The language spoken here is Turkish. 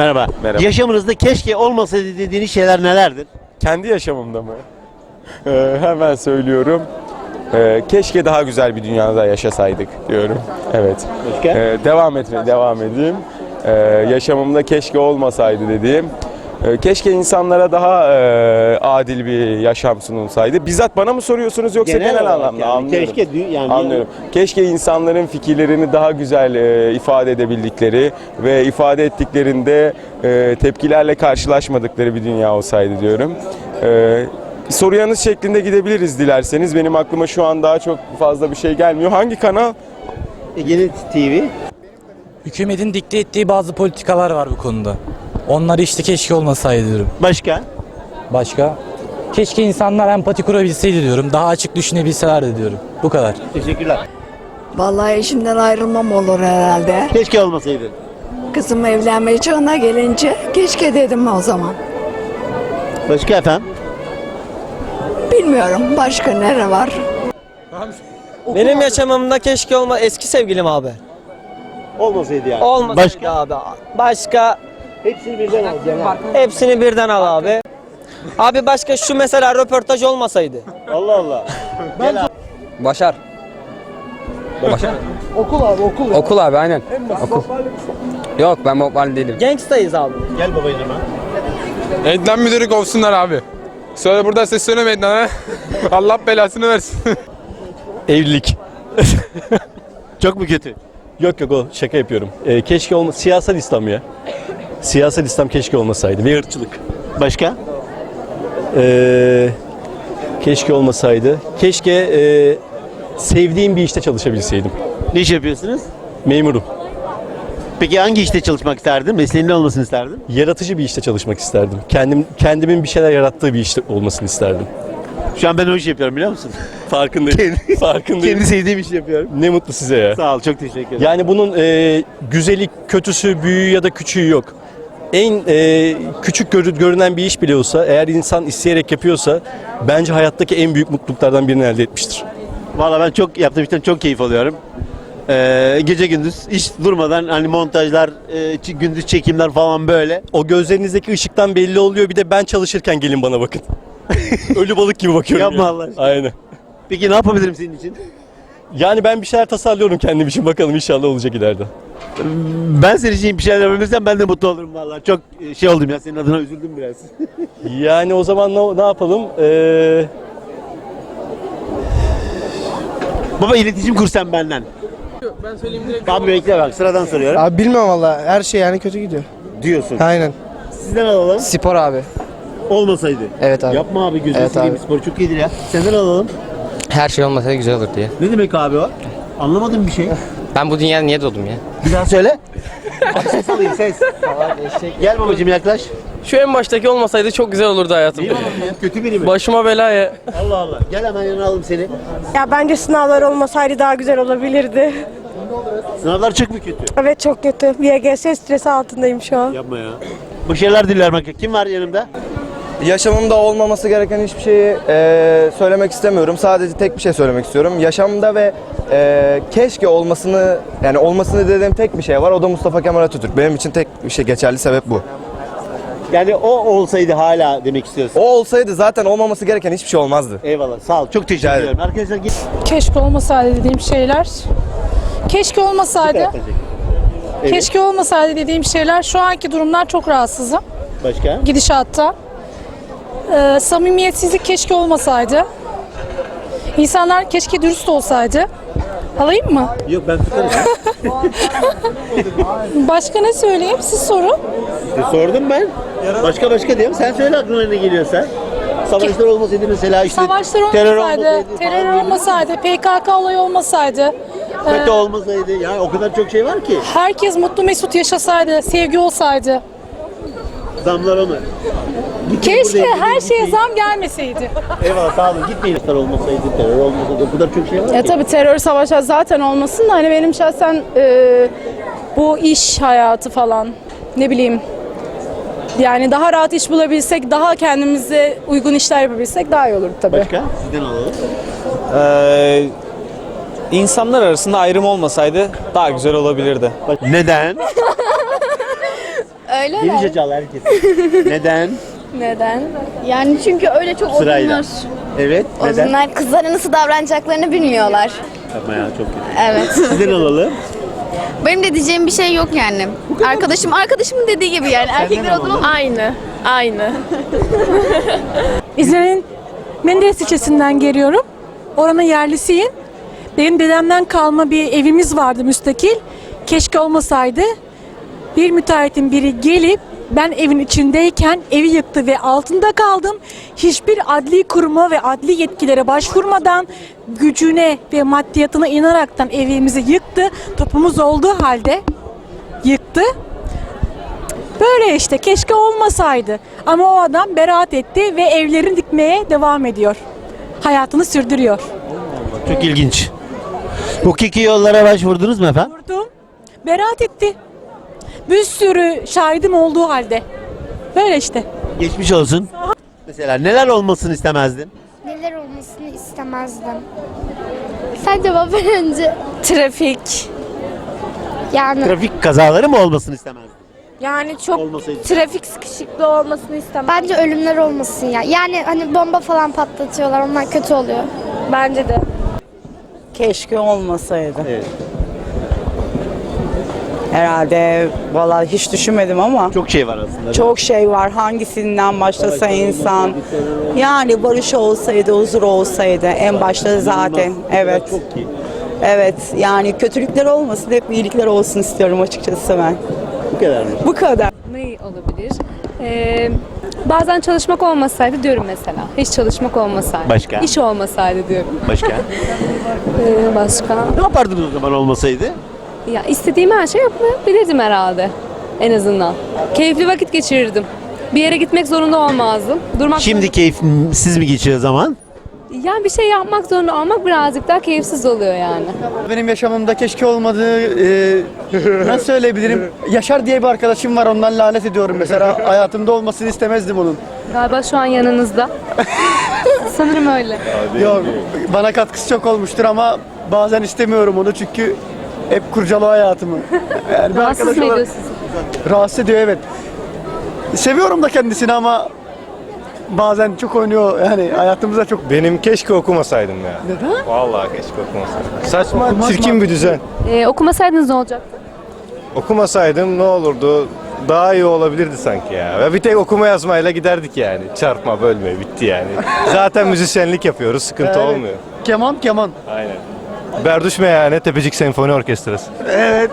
Merhaba. Merhaba. Yaşamınızda keşke olmasaydı dediğiniz şeyler nelerdir? Kendi yaşamımda mı? Ee, hemen söylüyorum. Ee, keşke daha güzel bir dünyada yaşasaydık diyorum. Evet. Ee, devam etmeye devam edeyim. Ee, yaşamımda keşke olmasaydı dediğim. E, Keşke insanlara daha e, adil bir yaşam sunulsaydı. Bizzat bana mı soruyorsunuz yoksa genel, olarak anlamda? yani. Anlıyorum. Keşke yani Anlıyorum. Keşke insanların fikirlerini daha güzel e, ifade edebildikleri ve ifade ettiklerinde e, tepkilerle karşılaşmadıkları bir dünya olsaydı diyorum. E, soruyanız şeklinde gidebiliriz dilerseniz. Benim aklıma şu an daha çok fazla bir şey gelmiyor. Hangi kanal? Ege'nin TV. Hükümetin dikte ettiği bazı politikalar var bu konuda. Onlar işte keşke olmasaydı diyorum. Başka? Başka? Keşke insanlar empati kurabilseydi diyorum. Daha açık düşünebilselerdi diyorum. Bu kadar. Teşekkürler. Vallahi eşimden ayrılmam olur herhalde. Keşke olmasaydı. Kızım evlenme çağına gelince keşke dedim o zaman. Başka efendim? Bilmiyorum başka nere var? Benim yaşamımda keşke olma eski sevgilim abi. Olmasaydı yani. Olmasaydı Başka? abi. Başka Hepsini birden alacaksın. ha. hepsini birden al abi. Abi başka şu mesela röportaj olmasaydı. Allah Allah. Başar. Başar. okul abi okul. Okul abi aynen. Okul. Yok ben mobile değilim. Gangstayız abi. Gel baba yanıma. Edlen müdürü kovsunlar abi. Söyle burada sesleniyorum Edlen'e. Allah belasını versin. Evlilik. Çok mu kötü? Yok yok o şaka yapıyorum. Ee, keşke olma siyasal İslam ya. Siyasal İslam keşke olmasaydı ve ırkçılık. Başka? Ee, keşke olmasaydı. Keşke e, sevdiğim bir işte çalışabilseydim. Ne iş yapıyorsunuz? Memurum. Peki hangi işte çalışmak isterdin? Mesleğin ne olmasını isterdin? Yaratıcı bir işte çalışmak isterdim. Kendim kendimin bir şeyler yarattığı bir işte olmasını isterdim. Şu an ben o işi yapıyorum biliyor musun? Farkındayım. Farkındayım. Kendi sevdiğim işi yapıyorum. Ne mutlu size ya. Sağ ol çok teşekkür ederim. Yani bunun e, güzeli, kötüsü, büyüğü ya da küçüğü yok. En e, küçük görü- görünen bir iş bile olsa eğer insan isteyerek yapıyorsa bence hayattaki en büyük mutluluklardan birini elde etmiştir. Valla ben çok yaptığım işten çok keyif alıyorum. Ee, gece gündüz hiç durmadan hani montajlar, e, gündüz çekimler falan böyle. O gözlerinizdeki ışıktan belli oluyor bir de ben çalışırken gelin bana bakın. Ölü balık gibi bakıyorum. Yapma ya. Allah aşkına. Aynen. Peki ne yapabilirim senin için? Yani ben bir şeyler tasarlıyorum kendim için bakalım inşallah olacak ileride. Ben senin için bir şeyler yapabilirsem ben de mutlu olurum valla. Çok e, şey oldum ya senin adına üzüldüm biraz. Yani o zaman ne, ne yapalım? Ee, Baba iletişim kursen benden. Ben söyleyeyim direkt. Tamam bekle bak sıradan soruyorum. Abi bilmem valla her şey yani kötü gidiyor. Diyorsun. Aynen. Sizden alalım. Spor abi. Olmasaydı. Evet abi. Yapma abi gözünü Evet seveyim abi. spor çok iyidir ya. Senden alalım. Her şey olmasa güzel olur diye. Ne demek abi o? Anlamadım bir şey. Ben bu dünyada niye doğdum ya? Bir daha söyle. Ses alayım ses. Gel babacığım yaklaş. Şu en baştaki olmasaydı çok güzel olurdu hayatım. İyi babam ya. Kötü biri mi? Başıma belaya. Allah Allah. Gel hemen yanına alalım seni. Ya bence sınavlar olmasaydı daha güzel olabilirdi. Sınavlar çok mu kötü? Evet çok kötü. YGS stresi altındayım şu an. Yapma ya. Başarılar dilerim bak. Kim var yanımda? Yaşamımda olmaması gereken hiçbir şeyi e, söylemek istemiyorum. Sadece tek bir şey söylemek istiyorum. Yaşamda ve e, keşke olmasını yani olmasını dediğim tek bir şey var. O da Mustafa Kemal Atatürk. Benim için tek bir şey geçerli sebep bu. Yani o olsaydı hala demek istiyorsun. O olsaydı zaten olmaması gereken hiçbir şey olmazdı. Eyvallah. Sağ ol. Çok teşekkür Rica ederim. ederim. Arkadaşlar git. Keşke olmasaydı dediğim şeyler. Keşke olmasaydı. Evet. Keşke olmasaydı dediğim şeyler şu anki durumdan çok rahatsızım. Başka? Gidişatta. Ee, samimiyetsizlik keşke olmasaydı. İnsanlar keşke dürüst olsaydı. Alayım mı? Yok ben tutarım. Başka ne söyleyeyim? Siz sorun. İşte sordum ben. Başka başka diyorum. Sen söyle aklına ne geliyorsa. Savaşlar olmasaydı mesela işte Savaşlar terör olmasaydı, olmasaydı, terör falan olmasaydı, PKK olayı olmasaydı. FETÖ ee, olmasaydı. Yani o kadar çok şey var ki. herkes mutlu mesut yaşasaydı, sevgi olsaydı. Zamlar onu. Keşke her şeye zam gelmeseydi. Eyvallah sağ olun. Gitmeyin. Savaşlar olmasaydı, terör olmasaydı. O kadar çok şey var Ya ki. tabii terör savaşı zaten olmasın da hani benim şahsen e, bu iş hayatı falan ne bileyim yani daha rahat iş bulabilsek, daha kendimize uygun işler yapabilsek daha iyi olur tabii. Başka? Sizden alalım. Ee, insanlar arasında ayrım olmasaydı daha güzel olabilirdi. Neden? Öyle Gelince çal herkes. Neden? Neden? Yani çünkü öyle çok Sırayla. Evet. Neden? Onlar kızlara nasıl davranacaklarını bilmiyorlar. Yapma ya çok kötü. Evet. Sizden alalım. Benim de diyeceğim bir şey yok yani. Arkadaşım arkadaşımın dediği gibi yani. Erkekler zaman Aynı. Aynı. İzmir'in Menderes ilçesinden geliyorum. Oranın yerlisiyim. Benim dedemden kalma bir evimiz vardı müstakil. Keşke olmasaydı. Bir müteahhitin biri gelip ben evin içindeyken evi yıktı ve altında kaldım. Hiçbir adli kuruma ve adli yetkilere başvurmadan gücüne ve maddiyatına inanaraktan evimizi yıktı. Topumuz olduğu halde yıktı. Böyle işte keşke olmasaydı. Ama o adam beraat etti ve evlerini dikmeye devam ediyor. Hayatını sürdürüyor. Çok ilginç. Hukuki yollara başvurdunuz mu efendim? Vurdum. Beraat etti. Bir sürü şahidim olduğu halde. Böyle işte. Geçmiş olsun. Mesela neler olmasını istemezdin? Neler olmasını istemezdim. Sen cevap ver önce. Trafik. Yani Trafik kazaları mı olmasını istemezdin? Yani çok Olmasaydı. trafik sıkışıklığı olmasını istemem. bence ölümler olmasın ya. Yani hani bomba falan patlatıyorlar. Onlar kötü oluyor. Bence de. Keşke olmasaydı. Evet. Herhalde vallahi hiç düşünmedim ama Çok şey var aslında. çok şey var. Hangisinden başlasa insan. Yani barış olsaydı, huzur olsaydı en başta zaten. Evet. Çok iyi. Evet. Yani kötülükler olmasın, hep iyilikler olsun istiyorum açıkçası ben. Bu kadar mı? Bu kadar. Ne olabilir? Ee, bazen çalışmak olmasaydı diyorum mesela. Hiç çalışmak olmasaydı. Başka? İş olmasaydı diyorum. Başka? Ee, başka? ne yapardınız o zaman olmasaydı? Ya istediğim her şey yapabilirdim herhalde. En azından. Keyifli vakit geçirirdim. Bir yere gitmek zorunda olmazdım. Durmak Şimdi keyifsiz mi geçiyor zaman? Yani bir şey yapmak zorunda olmak birazcık daha keyifsiz oluyor yani. Benim yaşamımda keşke olmadığı e, nasıl söyleyebilirim? Yaşar diye bir arkadaşım var ondan lanet ediyorum mesela. Hayatımda olmasını istemezdim onun. Galiba şu an yanınızda. Sanırım öyle. Yok bana katkısı çok olmuştur ama bazen istemiyorum onu çünkü hep kurcalıyor hayatımı. Yani bir Rahatsız arkadaş mı olarak- ediyor sizi? Rahatsız ediyor evet. Seviyorum da kendisini ama bazen çok oynuyor yani hayatımıza çok Benim keşke okumasaydım ya. Neden? Vallahi keşke okumasaydım. Saçma, çirkin bir düzen. Ee, okumasaydınız ne olacaktı? Okumasaydım ne olurdu? Daha iyi olabilirdi sanki ya. Ve bir tek okuma yazmayla giderdik yani. Çarpma, bölme, bitti yani. Zaten müzisyenlik yapıyoruz, sıkıntı Evet. olmuyor. keman keman. Aynen. Berduş Meyhane Tepecik Senfoni Orkestrası. Evet